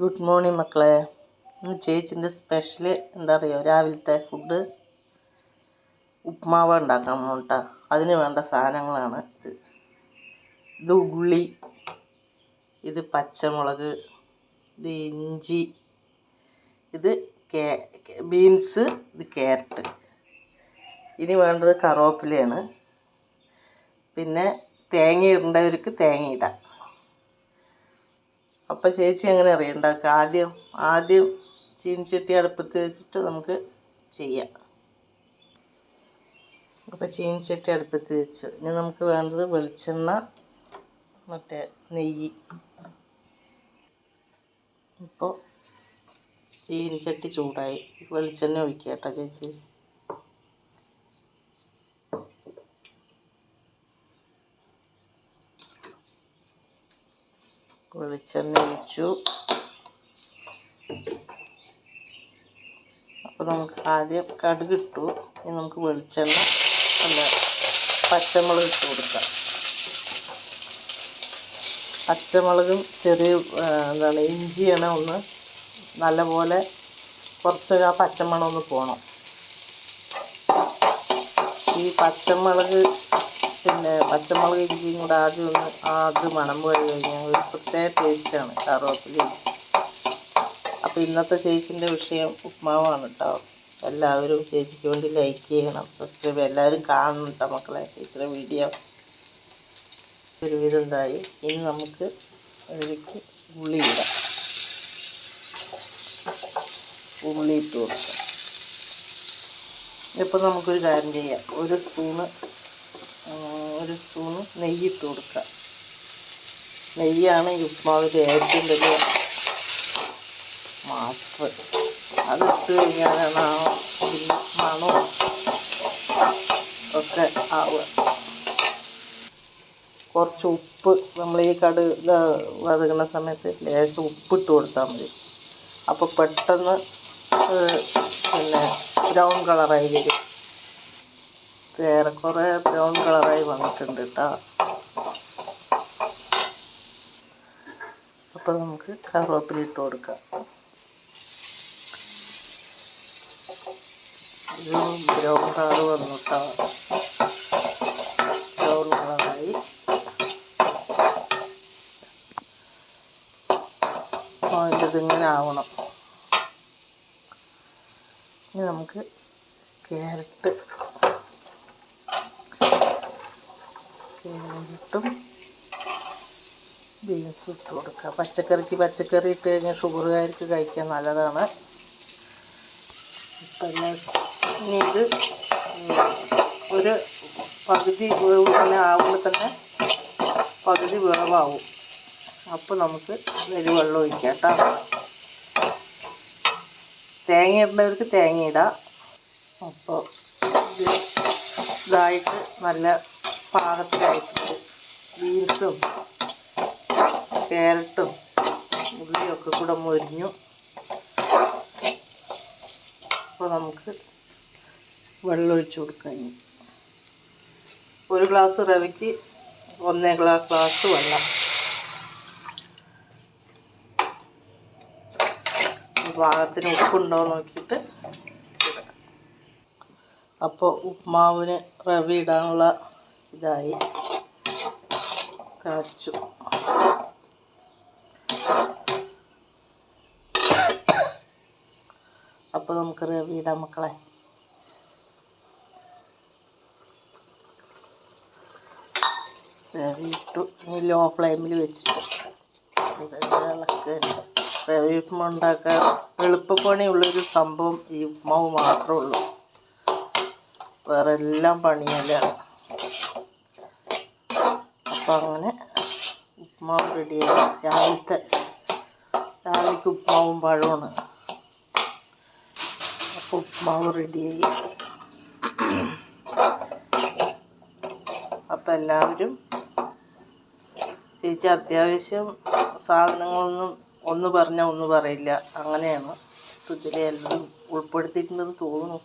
Good morning മക്കളെ. ഇന്ന് ചേച്ചിന്റെ സ്പെഷ്യൽ എന്താ അറിയോ? രാവിലത്തെ ഫുഡ് ഉപ്മാവ് ഉണ്ടാക്കാൻ കേട്ടോ അതിന് വേണ്ട സാധനങ്ങളാണ് ഇത്. ഇത് ഉള്ളി ഇത് പച്ചമുളക് ഇത് ഇഞ്ചി ഇത് ബീൻസ് ഇത് ക്യാരറ്റ്. ഇനി വേണ്ടത് കറോപ്പിലയാണ് പിന്നെ തേങ്ങ ഇടേണ്ടവർക്ക് തേങ്ങ ഇടാം. അപ്പം ചേച്ചി എങ്ങനെ അറിയാം ഉണ്ടാക്കുക ആദ്യം ആദ്യം ചീനിച്ചട്ടി അടുപ്പത്ത് വെച്ചിട്ട് നമുക്ക് ചെയ്യാം. അപ്പം ചീനിച്ചട്ടി അടുപ്പത്ത് വെച്ചു. ഇനി നമുക്ക് വേണ്ടത് വെളിച്ചെണ്ണ മറ്റേ നെയ്യ്. ഇപ്പോൾ ചീനിച്ചട്ടി ചൂടായി. വെളിച്ചെണ്ണ ഒഴിക്കുക കേട്ടോ ചേച്ചി. വെളിച്ചെണ്ണ ഒഴിച്ചു അപ്പോൾ നമുക്ക് ആദ്യം കടുക് ഇട്ടു. ഇനി നമുക്ക് വെളിച്ചെണ്ണ അല്ല പച്ചമുളക് ഇട്ട് കൊടുക്കാം. പച്ചമുളകും ചെറിയ എന്താണ് ഇഞ്ചിയാണ് ഒന്ന് നല്ലപോലെ കുറച്ച് ആ പച്ചമണം ഒന്ന് പോകണം ഈ പച്ചമുളക് പിന്നെ പച്ചമുളക് ഇഞ്ചിയും കൂടെ ആദ്യം ഒന്ന് ആദ്യം മണം പോയി കഴിഞ്ഞാൽ ഒരു പ്രത്യേക ടേസ്റ്റാണ് കറിവേപ്പിലയും അപ്പോൾ ഇന്നത്തെ ചേച്ചിന്റെ വിഷയം ഉപ്മാവാണ് കേട്ടോ എല്ലാവരും ചേച്ചിക്ക് വേണ്ടി ലൈക്ക് ചെയ്യണം സബ്സ്ക്രൈബ് എല്ലാവരും കാണണം കേട്ടോ മക്കളെ ചേച്ചിയുടെ വീഡിയോ ഒരുവിധം ഉണ്ടായി ഇനി നമുക്ക് അതിലേക്ക് ഉള്ളി ഇടാം. ഉള്ളി ഇട്ട് കൊടുക്കാം. ഇപ്പോൾ നമുക്കൊരു കാര്യം ചെയ്യാം. ഒരു സ്പൂണ് ഒരു സ്പൂണ് നെയ്യ് ഇട്ട് കൊടുക്കുക. നെയ്യാണ് ഈ ഏറ്റവും വലിയ മാസ്റ്റർ അതിട്ട് കഴിഞ്ഞാലാണ് ആ മണവും ഒക്കെ ആവുക. കുറച്ച് ഉപ്പ് നമ്മൾ ഈ കടു വതകുന്ന സമയത്ത് ലേശം ഉപ്പിട്ട് കൊടുത്താൽ മതി. അപ്പോൾ പെട്ടെന്ന് പിന്നെ ബ്രൗൺ കളറായി വരും. ഏറെക്കുറെ ബ്രൗൺ കളറായി വന്നിട്ടുണ്ട് കേട്ടോ അപ്പോൾ നമുക്ക് കറിവേപ്പില ഇട്ട് കൊടുക്കാം. ഒരു ബ്രൗൺ കളർ വന്നു കേട്ടോ ബ്രൗൺ കളറായി അതിന്റെ ആവണം. ഇനി നമുക്ക് ക്യാരറ്റ് ക്യാരറ്റും ബീൻസും ഇട്ട് കൊടുക്കുക. പച്ചക്കറിക്ക് പച്ചക്കറി ഇട്ട് കഴിഞ്ഞാൽ ഷുഗറുകാർക്ക് കഴിക്കാൻ നല്ലതാണ്. ഇത് ഒരു പകുതി വേവ് തന്നെ ആവുമ്പോൾ തന്നെ പകുതി വേവാവും. അപ്പോൾ നമുക്ക് ഒരു വെള്ളം ഒഴിക്കാം കേട്ടോ. തേങ്ങ ഇടേണ്ടവർക്ക് തേങ്ങ ഇടാം. അപ്പോൾ ഇത് ഇതായിട്ട് നല്ല പാകത്തിലായിട്ടുണ്ട്. ബീൻസും ക്യാരറ്റും ഉള്ളിയൊക്കെ കൂടെ മൊരിഞ്ഞു അപ്പോൾ നമുക്ക് വെള്ളം ഒഴിച്ച് കൊടുക്കാം ഒരു ഗ്ലാസ് റവയ്ക്ക് ഒന്നേ ഗ്ലാസ് ഗ്ലാസ് വെള്ളം. പാകത്തിന് ഉപ്പുണ്ടോ നോക്കിയിട്ട് അപ്പോൾ ഉപ്മാവിന് റവ ഇടാനുള്ള ഇതായി. തിളച്ചു അപ്പോൾ നമുക്ക് റവ ഇടാം മക്കളെ. റവി ഇട്ടു. ലോ ഫ്ലെയിമിൽ വെച്ചിട്ട് റവി ഉപ്മാവ് ഉണ്ടാക്കാൻ എളുപ്പപ്പണിയുള്ളൊരു സംഭവം ഈ ഉപ്മാവ് മാത്രമേ ഉള്ളൂ. വേറെ എല്ലാം പണിയല്ലാണ് അപ്പം അങ്ങനെ ഉപ്മാവ് റെഡിയായി. രാവിലത്തെ രാവിലേക്ക് ഉപ്മാവും പഴമാണ് അപ്പോൾ ഉപ്മാവ് റെഡിയായി. അപ്പം എല്ലാവരും ചേച്ചി അത്യാവശ്യം സാധനങ്ങളൊന്നും ഒന്ന് പറഞ്ഞാൽ ഒന്ന് പറയില്ല. അങ്ങനെയാണ്. ഇപ്പം ഇതിലെല്ലാം ഉൾപ്പെടുത്തിയിട്ടുണ്ടെന്ന് തോന്നുന്നു.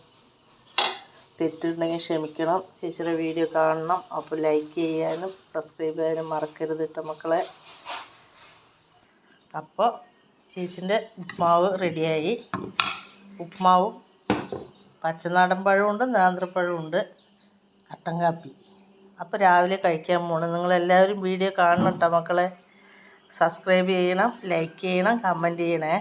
തെറ്റുണ്ടെങ്കിൽ ക്ഷമിക്കണം. ചേച്ചിയുടെ വീഡിയോ കാണണം. അപ്പോൾ ലൈക്ക് ചെയ്യാനും സബ്സ്ക്രൈബ് ചെയ്യാനും മറക്കരുത് കേട്ടോ മക്കളെ. അപ്പോൾ ചേച്ചിന്റെ ഉപ്മാവ് റെഡിയായി ഉപ്മാവും പച്ചനാടൻ പഴമുണ്ട് നാന്ത്രപ്പഴമുണ്ട് കട്ടൻ കാപ്പി. അപ്പോൾ രാവിലെ കഴിക്കാൻ പോകണം നിങ്ങളെല്ലാവരും വീഡിയോ കാണണം കേട്ടോ മക്കളെ. സബ്സ്ക്രൈബ് ചെയ്യണം ലൈക്ക് ചെയ്യണം കമന്റ് ചെയ്യണേ.